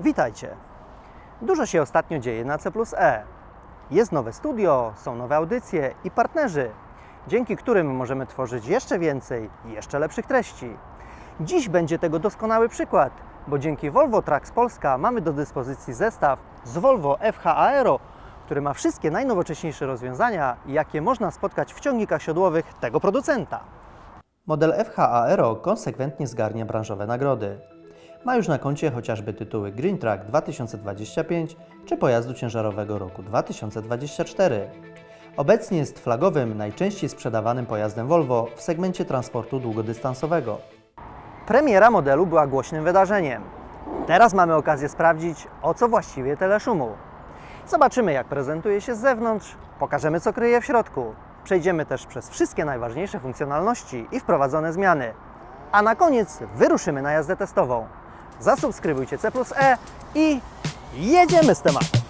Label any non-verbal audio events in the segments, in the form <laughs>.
Witajcie. Dużo się ostatnio dzieje na C E. Jest nowe studio, są nowe audycje i partnerzy, dzięki którym możemy tworzyć jeszcze więcej jeszcze lepszych treści. Dziś będzie tego doskonały przykład, bo dzięki Volvo Trucks Polska mamy do dyspozycji zestaw z Volvo FH Aero, który ma wszystkie najnowocześniejsze rozwiązania, jakie można spotkać w ciągnikach siodłowych tego producenta. Model FH Aero konsekwentnie zgarnia branżowe nagrody. Ma już na koncie chociażby tytuły Green Track 2025 czy pojazdu ciężarowego roku 2024. Obecnie jest flagowym, najczęściej sprzedawanym pojazdem Volvo w segmencie transportu długodystansowego. Premiera modelu była głośnym wydarzeniem. Teraz mamy okazję sprawdzić, o co właściwie tyle szumu. Zobaczymy, jak prezentuje się z zewnątrz, pokażemy, co kryje w środku. Przejdziemy też przez wszystkie najważniejsze funkcjonalności i wprowadzone zmiany. A na koniec wyruszymy na jazdę testową. Zasubskrybujcie C plus E i jedziemy z tematem.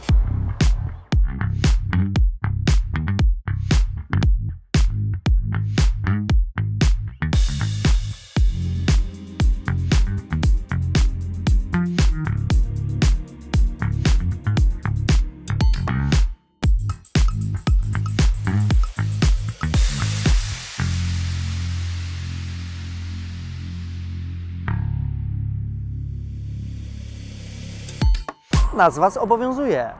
Nazwa zobowiązuje.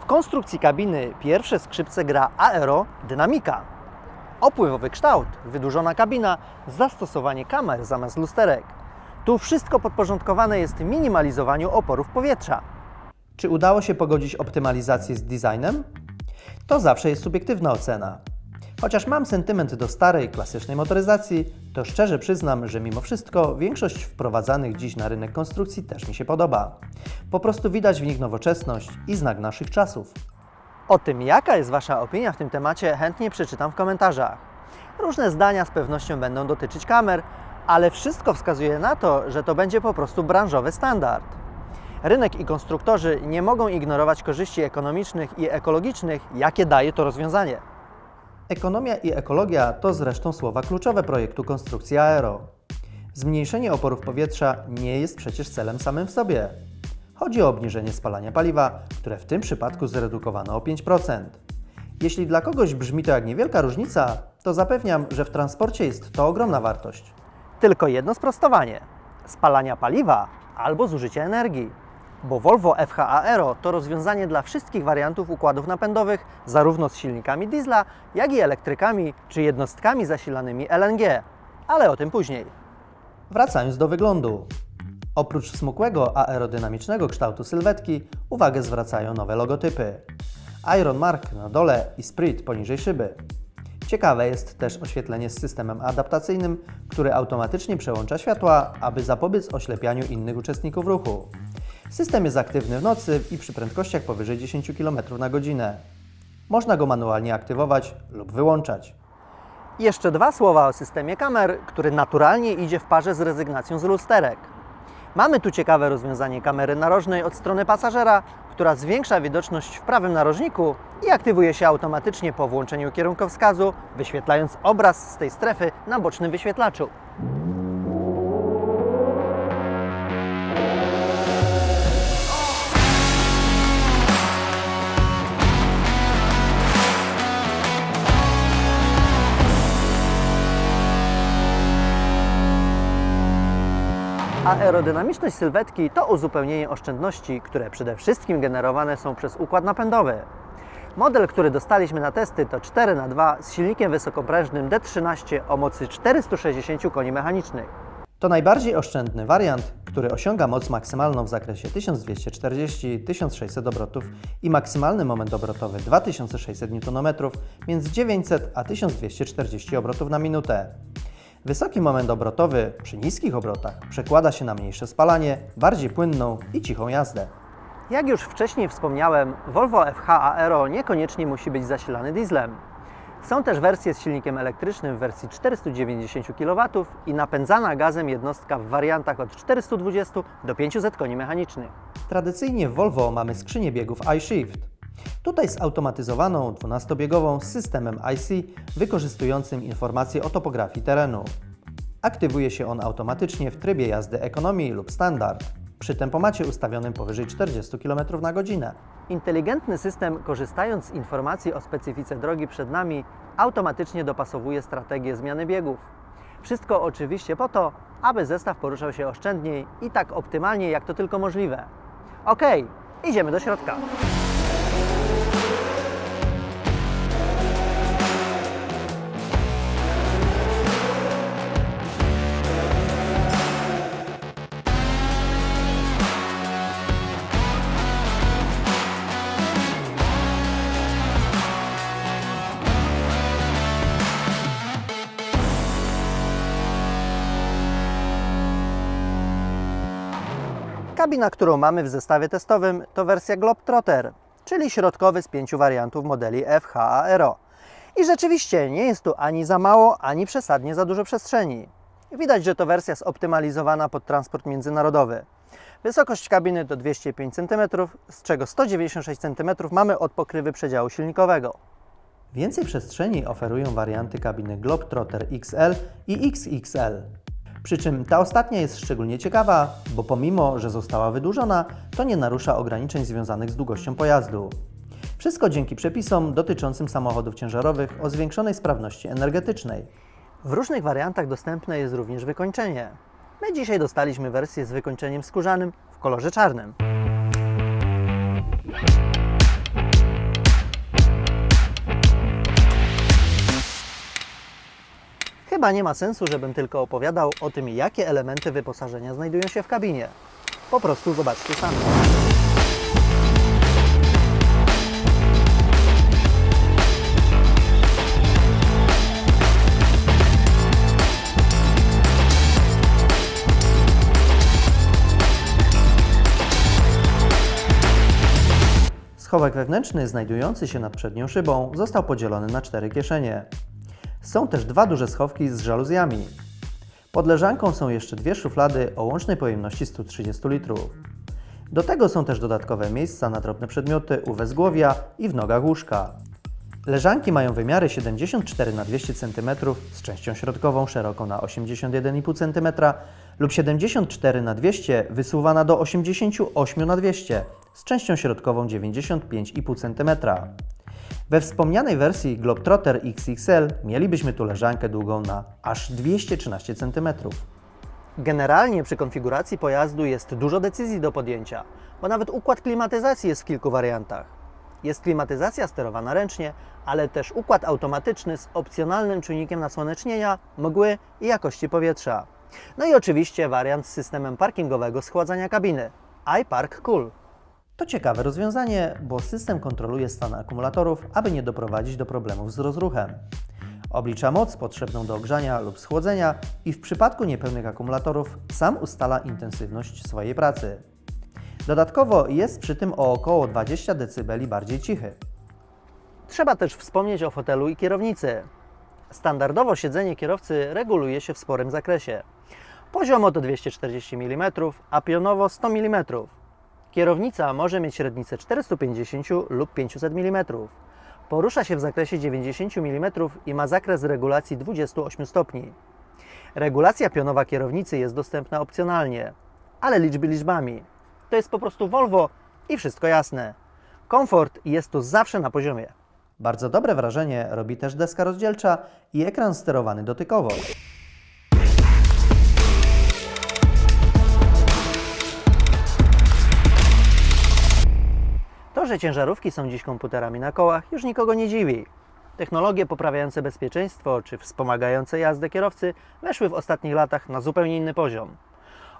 W konstrukcji kabiny pierwsze skrzypce gra aerodynamika. Opływowy kształt, wydłużona kabina, zastosowanie kamer zamiast lusterek. Tu wszystko podporządkowane jest minimalizowaniu oporów powietrza. Czy udało się pogodzić optymalizację z designem? To zawsze jest subiektywna ocena. Chociaż mam sentyment do starej, klasycznej motoryzacji, to szczerze przyznam, że mimo wszystko większość wprowadzanych dziś na rynek konstrukcji też mi się podoba. Po prostu widać w nich nowoczesność i znak naszych czasów. O tym, jaka jest Wasza opinia w tym temacie, chętnie przeczytam w komentarzach. Różne zdania z pewnością będą dotyczyć kamer, ale wszystko wskazuje na to, że to będzie po prostu branżowy standard. Rynek i konstruktorzy nie mogą ignorować korzyści ekonomicznych i ekologicznych, jakie daje to rozwiązanie. Ekonomia i ekologia to zresztą słowa kluczowe projektu konstrukcji aero. Zmniejszenie oporów powietrza nie jest przecież celem samym w sobie. Chodzi o obniżenie spalania paliwa, które w tym przypadku zredukowano o 5%. Jeśli dla kogoś brzmi to jak niewielka różnica, to zapewniam, że w transporcie jest to ogromna wartość. Tylko jedno sprostowanie: spalania paliwa albo zużycie energii. Bo Volvo FH Aero to rozwiązanie dla wszystkich wariantów układów napędowych, zarówno z silnikami diesla, jak i elektrykami czy jednostkami zasilanymi LNG. Ale o tym później. Wracając do wyglądu. Oprócz smukłego aerodynamicznego kształtu sylwetki, uwagę zwracają nowe logotypy. Iron Mark na dole i Sprit poniżej szyby. Ciekawe jest też oświetlenie z systemem adaptacyjnym, który automatycznie przełącza światła, aby zapobiec oślepianiu innych uczestników ruchu. System jest aktywny w nocy i przy prędkościach powyżej 10 km na godzinę. Można go manualnie aktywować lub wyłączać. Jeszcze dwa słowa o systemie kamer, który naturalnie idzie w parze z rezygnacją z lusterek. Mamy tu ciekawe rozwiązanie kamery narożnej od strony pasażera, która zwiększa widoczność w prawym narożniku i aktywuje się automatycznie po włączeniu kierunkowskazu, wyświetlając obraz z tej strefy na bocznym wyświetlaczu. Aerodynamiczność sylwetki to uzupełnienie oszczędności, które przede wszystkim generowane są przez układ napędowy. Model, który dostaliśmy na testy to 4x2 z silnikiem wysokoprężnym D13 o mocy 460 koni mechanicznych. To najbardziej oszczędny wariant, który osiąga moc maksymalną w zakresie 1240-1600 obrotów i maksymalny moment obrotowy 2600 Nm między 900 a 1240 obrotów na minutę. Wysoki moment obrotowy przy niskich obrotach przekłada się na mniejsze spalanie, bardziej płynną i cichą jazdę. Jak już wcześniej wspomniałem, Volvo FH Aero niekoniecznie musi być zasilany dieslem. Są też wersje z silnikiem elektrycznym w wersji 490 kW i napędzana gazem jednostka w wariantach od 420 do 500 koni mechanicznych. Tradycyjnie w Volvo mamy skrzynię biegów iShift. Tutaj zautomatyzowaną 12-biegową z systemem IC wykorzystującym informacje o topografii terenu. Aktywuje się on automatycznie w trybie jazdy ekonomii lub standard. przy tempomacie ustawionym powyżej 40 km na godzinę. Inteligentny system, korzystając z informacji o specyfice drogi przed nami, automatycznie dopasowuje strategię zmiany biegów. Wszystko oczywiście po to, aby zestaw poruszał się oszczędniej i tak optymalnie, jak to tylko możliwe. Ok, idziemy do środka. Kabina, którą mamy w zestawie testowym, to wersja Globetrotter, czyli środkowy z pięciu wariantów modeli FH. I rzeczywiście nie jest tu ani za mało, ani przesadnie za dużo przestrzeni. Widać, że to wersja zoptymalizowana pod transport międzynarodowy. Wysokość kabiny to 205 cm, z czego 196 cm mamy od pokrywy przedziału silnikowego. Więcej przestrzeni oferują warianty kabiny Globetrotter XL i XXL. Przy czym ta ostatnia jest szczególnie ciekawa, bo pomimo, że została wydłużona, to nie narusza ograniczeń związanych z długością pojazdu. Wszystko dzięki przepisom dotyczącym samochodów ciężarowych o zwiększonej sprawności energetycznej. W różnych wariantach dostępne jest również wykończenie. My dzisiaj dostaliśmy wersję z wykończeniem skórzanym w kolorze czarnym. Chyba nie ma sensu, żebym tylko opowiadał o tym, jakie elementy wyposażenia znajdują się w kabinie. Po prostu zobaczcie sami. Schowek wewnętrzny, znajdujący się nad przednią szybą, został podzielony na cztery kieszenie. Są też dwa duże schowki z żaluzjami. Pod leżanką są jeszcze dwie szuflady o łącznej pojemności 130 litrów. Do tego są też dodatkowe miejsca na drobne przedmioty u wezgłowia i w nogach łóżka. Leżanki mają wymiary 74 na 200 cm z częścią środkową szeroką na 81,5 cm lub 74 na 200 wysuwana do 88 na 200 z częścią środkową 95,5 cm. We wspomnianej wersji Globetrotter XXL mielibyśmy tu leżankę długą na aż 213 cm. Generalnie przy konfiguracji pojazdu jest dużo decyzji do podjęcia, bo nawet układ klimatyzacji jest w kilku wariantach. Jest klimatyzacja sterowana ręcznie, ale też układ automatyczny z opcjonalnym czujnikiem nasłonecznienia, mgły i jakości powietrza. No i oczywiście wariant z systemem parkingowego schładzania kabiny iPark Cool. To ciekawe rozwiązanie, bo system kontroluje stan akumulatorów, aby nie doprowadzić do problemów z rozruchem. Oblicza moc potrzebną do ogrzania lub schłodzenia i w przypadku niepełnych akumulatorów sam ustala intensywność swojej pracy. Dodatkowo jest przy tym o około 20 dB bardziej cichy. Trzeba też wspomnieć o fotelu i kierownicy. Standardowo siedzenie kierowcy reguluje się w sporym zakresie. Poziomo to 240 mm, a pionowo 100 mm. Kierownica może mieć średnicę 450 lub 500 mm. Porusza się w zakresie 90 mm i ma zakres regulacji 28 stopni. Regulacja pionowa kierownicy jest dostępna opcjonalnie, ale liczby liczbami. To jest po prostu Volvo i wszystko jasne. Komfort jest tu zawsze na poziomie. Bardzo dobre wrażenie robi też deska rozdzielcza i ekran sterowany dotykowo. Że ciężarówki są dziś komputerami na kołach, już nikogo nie dziwi. Technologie poprawiające bezpieczeństwo czy wspomagające jazdę kierowcy weszły w ostatnich latach na zupełnie inny poziom.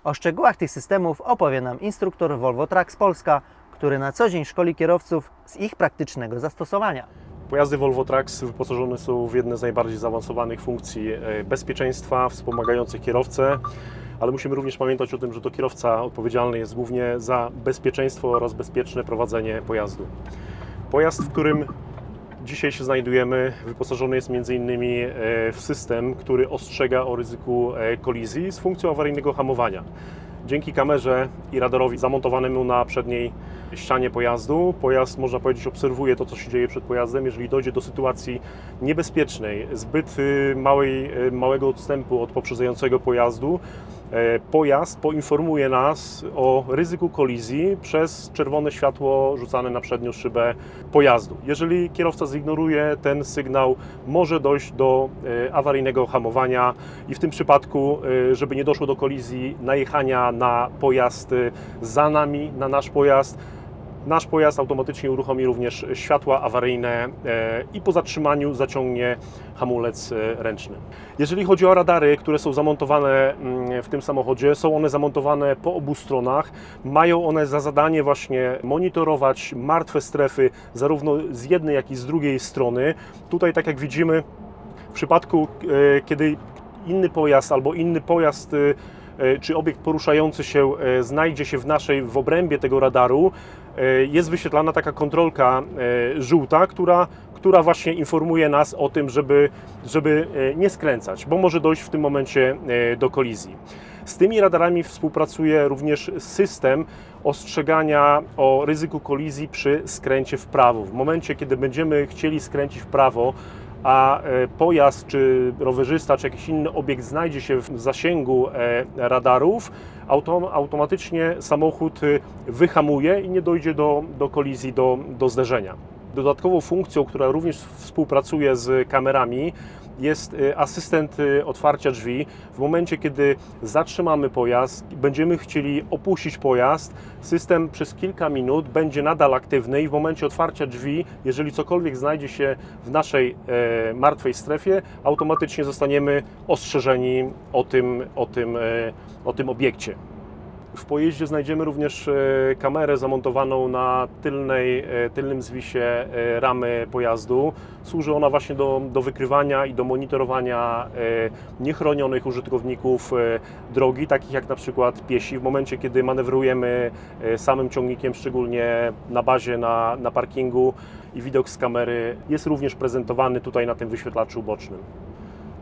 O szczegółach tych systemów opowie nam instruktor Volvo Trucks Polska, który na co dzień szkoli kierowców z ich praktycznego zastosowania. Pojazdy Volvo Trucks wyposażone są w jedne z najbardziej zaawansowanych funkcji e, bezpieczeństwa, wspomagających kierowcę, ale musimy również pamiętać o tym, że to kierowca odpowiedzialny jest głównie za bezpieczeństwo oraz bezpieczne prowadzenie pojazdu. Pojazd, w którym dzisiaj się znajdujemy, wyposażony jest m.in. w system, który ostrzega o ryzyku e, kolizji z funkcją awaryjnego hamowania. Dzięki kamerze i radarowi zamontowanemu na przedniej ścianie pojazdu, pojazd, można powiedzieć, obserwuje to, co się dzieje przed pojazdem. Jeżeli dojdzie do sytuacji niebezpiecznej, zbyt y, małej, y, małego odstępu od poprzedzającego pojazdu, e, pojazd poinformuje nas o ryzyku kolizji przez czerwone światło rzucane na przednią szybę pojazdu. Jeżeli kierowca zignoruje ten sygnał, może dojść do e, awaryjnego hamowania i w tym przypadku, e, żeby nie doszło do kolizji, najechania na pojazd e, za nami, na nasz pojazd, Nasz pojazd automatycznie uruchomi również światła awaryjne e, i po zatrzymaniu zaciągnie hamulec e, ręczny. Jeżeli chodzi o radary, które są zamontowane mm, w tym samochodzie, są one zamontowane po obu stronach. Mają one za zadanie właśnie monitorować martwe strefy zarówno z jednej, jak i z drugiej strony. Tutaj, tak jak widzimy, w przypadku, e, kiedy inny pojazd albo inny pojazd czy obiekt poruszający się znajdzie się w naszej, w obrębie tego radaru, jest wyświetlana taka kontrolka e, żółta, która, która właśnie informuje nas o tym, żeby, żeby e, nie skręcać, bo może dojść w tym momencie e, do kolizji. Z tymi radarami współpracuje również system ostrzegania o ryzyku kolizji przy skręcie w prawo. W momencie, kiedy będziemy chcieli skręcić w prawo, a e, pojazd, czy rowerzysta, czy jakiś inny obiekt znajdzie się w zasięgu e, radarów, autom, automatycznie samochód y, wyhamuje i nie dojdzie do, do kolizji, do, do zderzenia. Dodatkową funkcją, która również współpracuje z kamerami, jest y, asystent y, otwarcia drzwi. W momencie, kiedy zatrzymamy pojazd, będziemy chcieli opuścić pojazd, system przez kilka minut będzie nadal aktywny i w momencie otwarcia drzwi, jeżeli cokolwiek znajdzie się w naszej e, martwej strefie, automatycznie zostaniemy ostrzeżeni o tym, o tym, e, o tym obiekcie. W pojeździe znajdziemy również e, kamerę zamontowaną na tylnej, e, tylnym zwisie e, ramy pojazdu. Służy ona właśnie do, do wykrywania i do monitorowania niechronionych użytkowników drogi, takich jak na przykład piesi. W momencie, kiedy manewrujemy samym ciągnikiem, szczególnie na bazie, na, na parkingu i widok z kamery jest również prezentowany tutaj na tym wyświetlaczu bocznym.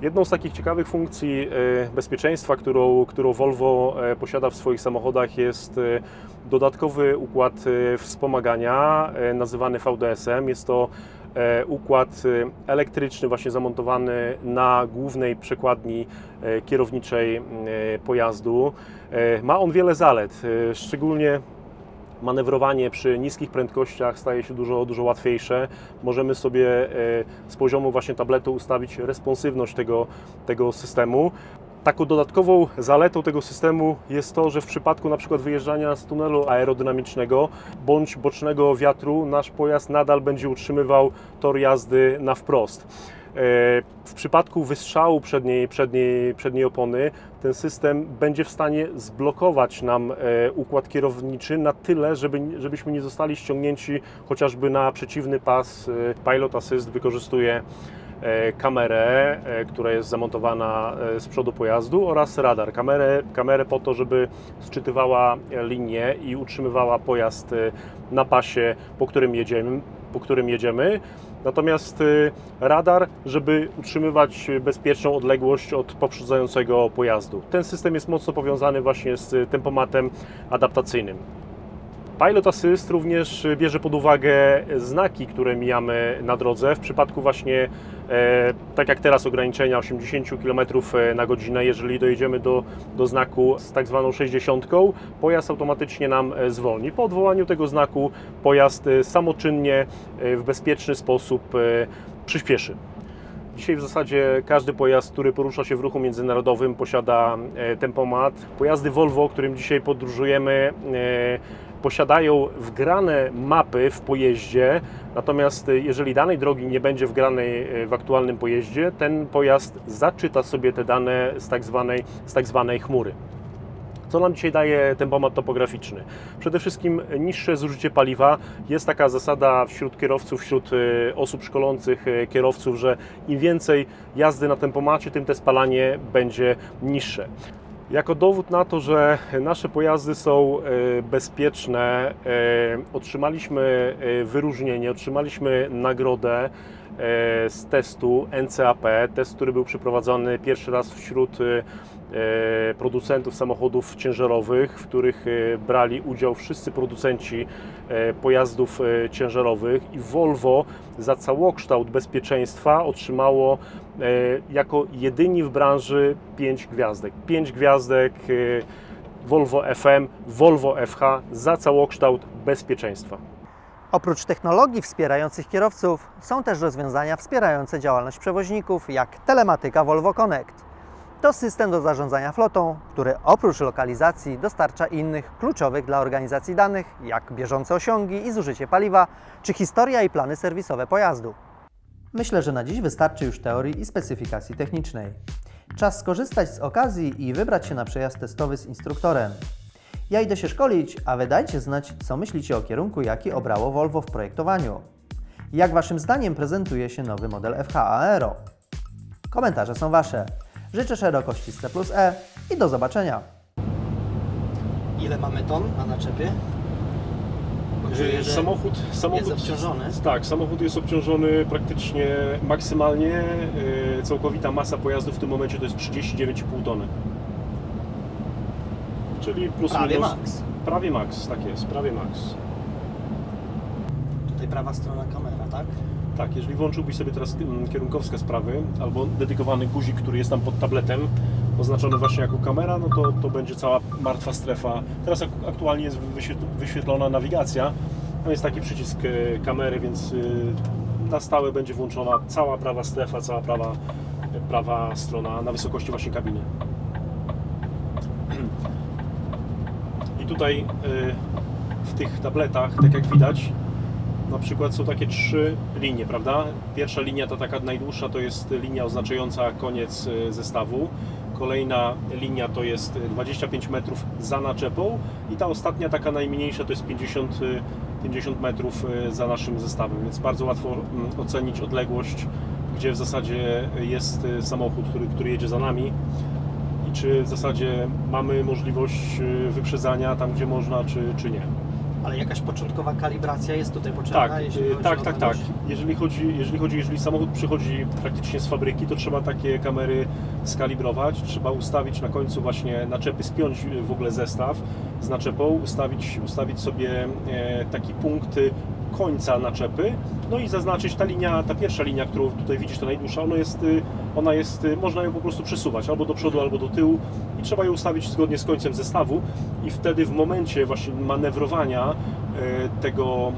Jedną z takich ciekawych funkcji e, bezpieczeństwa, którą, którą Volvo e, posiada w swoich samochodach jest e, dodatkowy układ wspomagania nazywany VDSM. Jest to układ elektryczny właśnie zamontowany na głównej przekładni kierowniczej pojazdu. Ma on wiele zalet, szczególnie manewrowanie przy niskich prędkościach staje się dużo, dużo łatwiejsze. Możemy sobie e, z poziomu właśnie tabletu ustawić responsywność tego, tego systemu. Taką dodatkową zaletą tego systemu jest to, że w przypadku na przykład wyjeżdżania z tunelu aerodynamicznego bądź bocznego wiatru nasz pojazd nadal będzie utrzymywał tor jazdy na wprost. E, W przypadku wystrzału przedniej, przedniej, przedniej opony ten system będzie w stanie zblokować nam e, układ kierowniczy na tyle, żeby, żebyśmy nie zostali ściągnięci chociażby na przeciwny pas. E, Pilot Assist wykorzystuje kamerę, która jest zamontowana z przodu pojazdu oraz radar. Kamerę, kamerę po to, żeby sczytywała linię i utrzymywała pojazd na pasie, po którym jedziemy. Po którym jedziemy. Natomiast y, radar, żeby utrzymywać bezpieczną odległość od poprzedzającego pojazdu. Ten system jest mocno powiązany właśnie z tempomatem adaptacyjnym. Pilot Assist również bierze pod uwagę znaki, które mijamy na drodze. W przypadku właśnie, e, tak jak teraz, ograniczenia 80 km na godzinę, jeżeli dojedziemy do, do znaku z tak zwaną 60, pojazd automatycznie nam e, zwolni. Po odwołaniu tego znaku pojazd e, samoczynnie, e, w bezpieczny sposób e, przyspieszy. Dzisiaj w zasadzie każdy pojazd, który porusza się w ruchu międzynarodowym, posiada e, tempomat. Pojazdy Volvo, którym dzisiaj podróżujemy, e, posiadają wgrane mapy w pojeździe. Natomiast e, jeżeli danej drogi nie będzie wgranej e, w aktualnym pojeździe, ten pojazd zaczyta sobie te dane z tak zwanej, z tak zwanej chmury. Co nam dzisiaj daje tempomat topograficzny? Przede wszystkim niższe zużycie paliwa. Jest taka zasada wśród kierowców, wśród e, osób szkolących kierowców, że im więcej jazdy na tempomacie, tym te spalanie będzie niższe. Jako dowód na to, że nasze pojazdy są e, bezpieczne, e, otrzymaliśmy e, wyróżnienie, otrzymaliśmy nagrodę z testu NCAP, test, który był przeprowadzony pierwszy raz wśród producentów samochodów ciężarowych, w których e, brali udział wszyscy producenci e, pojazdów e, ciężarowych i Volvo za całokształt bezpieczeństwa otrzymało e, jako jedyni w branży 5 gwiazdek. 5 gwiazdek e, Volvo FM, Volvo FH za całokształt bezpieczeństwa. Oprócz technologii wspierających kierowców są też rozwiązania wspierające działalność przewoźników, jak telematyka Volvo Connect. To system do zarządzania flotą, który oprócz lokalizacji dostarcza innych kluczowych dla organizacji danych, jak bieżące osiągi i zużycie paliwa, czy historia i plany serwisowe pojazdu. Myślę, że na dziś wystarczy już teorii i specyfikacji technicznej. Czas skorzystać z okazji i wybrać się na przejazd testowy z instruktorem. Ja idę się szkolić, a wy dajcie znać, co myślicie o kierunku, jaki obrało Volvo w projektowaniu. Jak waszym zdaniem prezentuje się nowy model FH Aero? Komentarze są wasze. Życzę szerokości C plus E i do zobaczenia. Ile mamy ton na naczepie? Samochód, samochód jest obciążony. Tak, samochód jest obciążony praktycznie maksymalnie. Yy, Całkowita masa pojazdu w tym momencie to jest 39,5 tony. Czyli plus Prawie minus. max. Prawie max, tak jest, prawie max. Tutaj prawa strona kamera, tak? Tak, jeżeli włączyłbyś sobie teraz mm, kierunkowska sprawy albo dedykowany guzik, który jest tam pod tabletem, oznaczony właśnie jako kamera, no to, to będzie cała martwa strefa. Teraz ak- aktualnie jest wyświetl- wyświetlona nawigacja. Tam jest taki przycisk e, kamery, więc y, na stałe będzie włączona cała prawa strefa, cała prawa, prawa strona na wysokości właśnie kabiny. <clears throat> I tutaj y, w tych tabletach, tak jak widać, na przykład są takie trzy linie, prawda? Pierwsza linia, ta taka najdłuższa, to jest linia oznaczająca koniec e, zestawu. Kolejna linia to jest e, 25 metrów za naczepą i ta ostatnia, taka najmniejsza, to jest 50, e, 50 metrów e, za naszym zestawem, więc bardzo łatwo mm, ocenić odległość, gdzie w zasadzie jest e, samochód, który, który jedzie za nami i czy w zasadzie mamy możliwość e, wyprzedzania tam, gdzie można, czy, czy nie. Ale jakaś początkowa kalibracja jest tutaj potrzebna, Tak, jeśli y, chodzi tak, o tak, tak. odległość? Jeżeli chodzi, jeżeli chodzi, jeżeli samochód przychodzi praktycznie z fabryki, to trzeba takie kamery skalibrować, trzeba ustawić na końcu właśnie naczepy, spiąć y, w ogóle zestaw z naczepą, ustawić, ustawić sobie e, taki punkt y, końca naczepy, no i zaznaczyć ta linia, ta pierwsza linia, którą tutaj widzisz, ta najdłuższa, ona jest, y, ona jest, y, można ją po prostu przesuwać albo do przodu, albo do tyłu i trzeba ją ustawić zgodnie z końcem zestawu i wtedy w momencie właśnie manewrowania e, tego,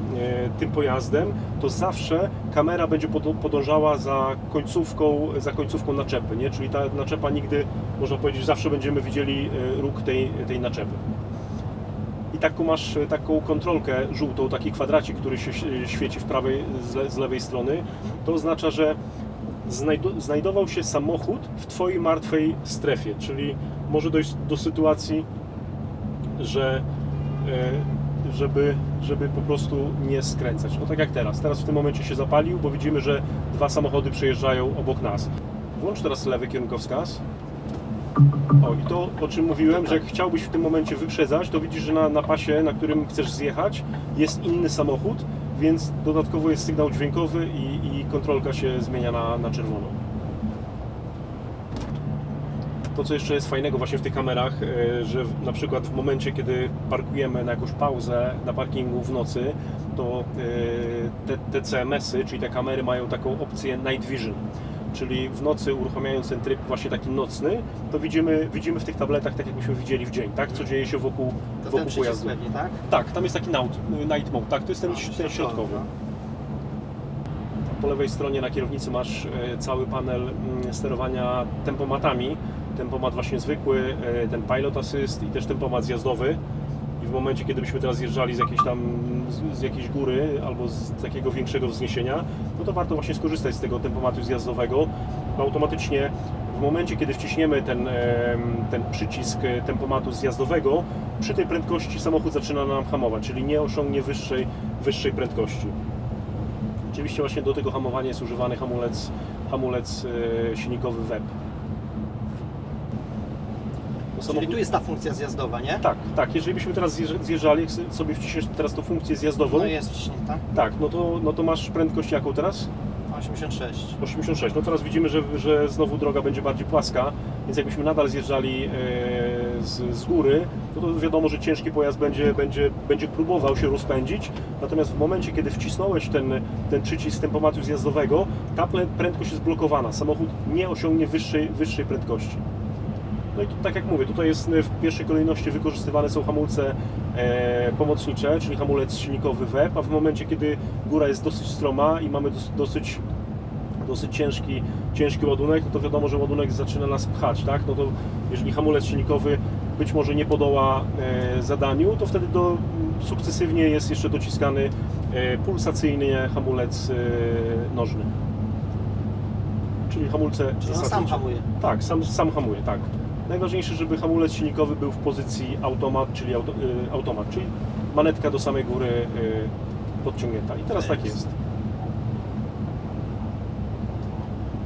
tym pojazdem, to zawsze kamera będzie pod- podążała za końcówką, za końcówką naczepy, nie? czyli ta naczepa nigdy, można powiedzieć, zawsze będziemy widzieli róg tej, tej naczepy. I taką masz taką kontrolkę żółtą, taki kwadracik, który się świeci w prawej, z, le, z lewej strony. To oznacza, że znajdował się samochód w Twojej martwej strefie, czyli może dojść do sytuacji, że e, żeby, żeby po prostu nie skręcać. No tak jak teraz. Teraz w tym momencie się zapalił, bo widzimy, że dwa samochody przejeżdżają obok nas. Włącz teraz lewy kierunkowskaz. O, i to o czym mówiłem, że jak chciałbyś w tym momencie wyprzedzać, to widzisz, że na, na pasie, na którym chcesz zjechać, jest inny samochód, więc dodatkowo jest sygnał dźwiękowy i, i kontrolka się zmienia na, na czerwoną. To, co jeszcze jest fajnego właśnie w tych kamerach, e, że na przykład w momencie, kiedy parkujemy na jakąś pauzę na parkingu w nocy, to e, te, te CMS-y, czyli te kamery mają taką opcję Night Vision. Czyli w nocy uruchamiając ten tryb właśnie taki nocny, to widzimy, widzimy w tych tabletach tak jakbyśmy widzieli w dzień, tak? Co dzieje się wokół, To ten wokół przycisk pojazdu. pewnie, tak? Tak, tam jest taki night, mode, tak? To jest ten, ten środkowy, środkowy. no. Po lewej stronie na kierownicy masz e, cały panel mm, sterowania tempomatami. Tempomat właśnie zwykły, e, ten Pilot Assist i też tempomat zjazdowy. W momencie, kiedy byśmy teraz zjeżdżali z jakiejś tam z, z jakiejś góry albo z takiego większego wzniesienia, no to warto właśnie skorzystać z tego tempomatu zjazdowego. Bo automatycznie w momencie, kiedy wciśniemy ten, ten przycisk e, tempomatu zjazdowego, przy tej prędkości samochód zaczyna nam hamować, czyli nie osiągnie wyższej, wyższej prędkości. Oczywiście właśnie do tego hamowania jest używany hamulec, hamulec e, silnikowy WEB. Czyli tu jest ta funkcja zjazdowa, nie? Tak, tak. Jeżeli byśmy teraz zjeżdż- zjeżdżali, sobie wciśniesz teraz tą funkcję zjazdową, No jest wciśnięta. tak, no to, no to masz prędkość jaką teraz? 86. 86. No teraz widzimy, że, że znowu droga będzie bardziej płaska, więc jakbyśmy nadal zjeżdżali e, z, z góry, no to wiadomo, że ciężki pojazd będzie, będzie, będzie próbował się rozpędzić. Natomiast w momencie, kiedy wcisnąłeś ten, ten przycisk tempomatu zjazdowego, ta prędkość jest blokowana. Samochód nie osiągnie wyższej, wyższej prędkości. No i tu, tak jak mówię, tutaj jest e, w pierwszej kolejności wykorzystywane są hamulce e, pomocnicze, czyli hamulec silnikowy WEP, a w momencie, kiedy góra jest dosyć stroma i mamy dos, dosyć dosyć ciężki, ciężki ładunek, no to wiadomo, że ładunek zaczyna nas pchać, tak? No to jeżeli hamulec silnikowy być może nie podoła e, zadaniu, to wtedy do, sukcesywnie jest jeszcze dociskany e, pulsacyjnie hamulec e, nożny. Czyli hamulce Czyli on sam hamuje. Tak, sam, sam hamuje, tak. Najważniejsze, żeby hamulec silnikowy był w pozycji automat, czyli auto, y, automat, czyli manetka do samej góry y, podciągnięta. I teraz tak jest.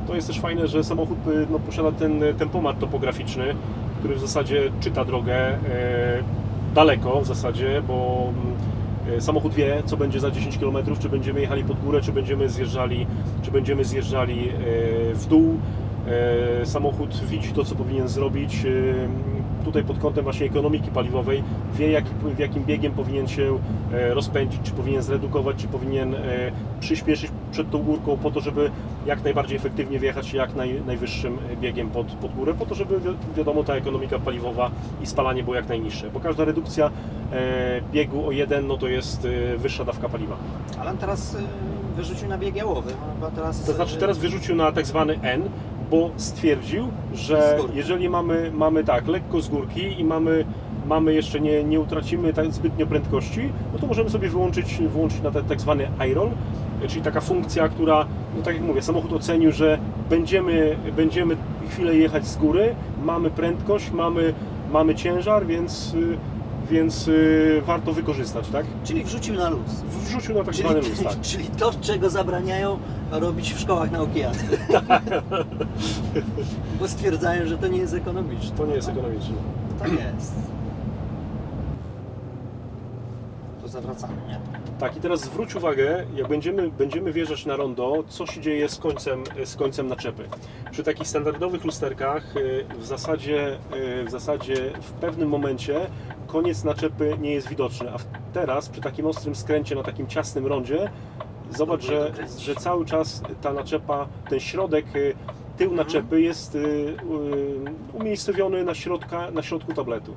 To jest też fajne, że samochód y, no, posiada ten y, tempomat topograficzny, który w zasadzie czyta drogę y, daleko w zasadzie, bo y, samochód wie, co będzie za 10 km, czy będziemy jechali pod górę, czy będziemy zjeżdżali, czy będziemy zjeżdżali w dół. E, Samochód widzi to, co powinien zrobić. E, Tutaj pod kątem właśnie ekonomiki paliwowej wie, jak, w jakim biegiem powinien się e, rozpędzić, czy powinien zredukować, czy powinien przyspieszyć przed tą górką po to, żeby jak najbardziej efektywnie wjechać jak naj, najwyższym biegiem pod, pod górę, po to, żeby wi- wiadomo ta ekonomika paliwowa i spalanie było jak najniższe, bo każda redukcja biegu o jeden, no to jest wyższa dawka paliwa. Ale teraz wyrzucił na bieg jałowy. teraz, To znaczy teraz wyrzucił na tak zwany N, bo stwierdził, że jeżeli mamy, mamy tak, lekko z górki i mamy, mamy jeszcze nie, nie utracimy tak zbytnio prędkości, no to możemy sobie wyłączyć, wyłączyć na ten tak zwany iRoll, czyli taka funkcja, która, no tak jak mówię, samochód ocenił, że będziemy, będziemy chwilę jechać z góry, mamy prędkość, mamy, mamy ciężar, więc, y, więc y, warto wykorzystać, tak? Czyli wrzucił na luz. Wrzucił na tak Czyli, zwany luz, tak. <laughs> czyli to, czego zabraniają robić w szkołach nauki jazdy. <laughs> Bo stwierdzają, że to nie jest ekonomiczne. To nie jest ekonomiczne. Tak jest. To zawracamy, nie? Tak, i teraz zwróć uwagę, jak będziemy, będziemy wjeżdżać na rondo, co się dzieje z końcem, z końcem naczepy. Przy takich standardowych lusterkach y, w zasadzie, y, w zasadzie w pewnym momencie koniec naczepy nie jest widoczny, a teraz przy takim ostrym skręcie na takim ciasnym rondzie zobacz, że, że cały czas ta naczepa, ten środek, y, tył Mhm. naczepy jest umiejscowiony na, środka, na środku tabletu.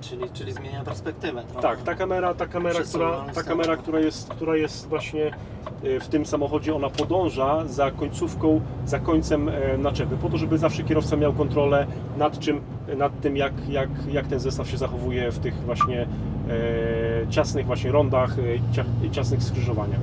Czyli, czyli zmienia perspektywę trochę. Tak, ta kamera, ta kamera, która, ta kamera która, jest, która jest właśnie e, w tym samochodzie, ona podąża za końcówką, za końcem e, naczepy, po to, żeby zawsze kierowca miał kontrolę nad czym, nad tym, jak, jak, jak ten zestaw się zachowuje w tych właśnie e, ciasnych właśnie rondach, e, cia- ciasnych skrzyżowaniach.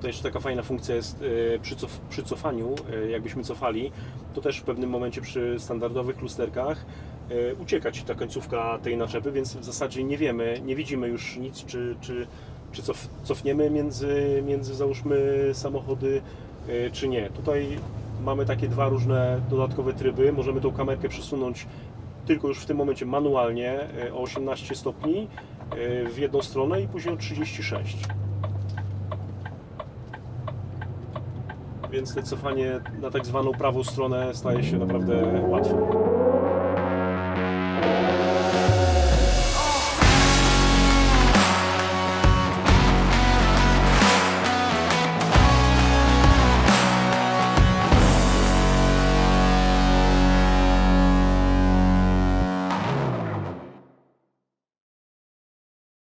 To jeszcze taka fajna funkcja jest e, przy, cof, przy cofaniu, e, jakbyśmy cofali, to też w pewnym momencie przy standardowych lusterkach e, ucieka Ci ta końcówka tej naczepy, więc w zasadzie nie wiemy, nie widzimy już nic, czy, czy, czy cof, cofniemy między, między załóżmy samochody, czy nie. Tutaj mamy takie dwa różne dodatkowe tryby, możemy tą kamerkę przesunąć tylko już w tym momencie manualnie o 18 stopni w jedną stronę i później o 36. Więc te cofanie na tak zwaną prawą stronę staje się naprawdę łatwe.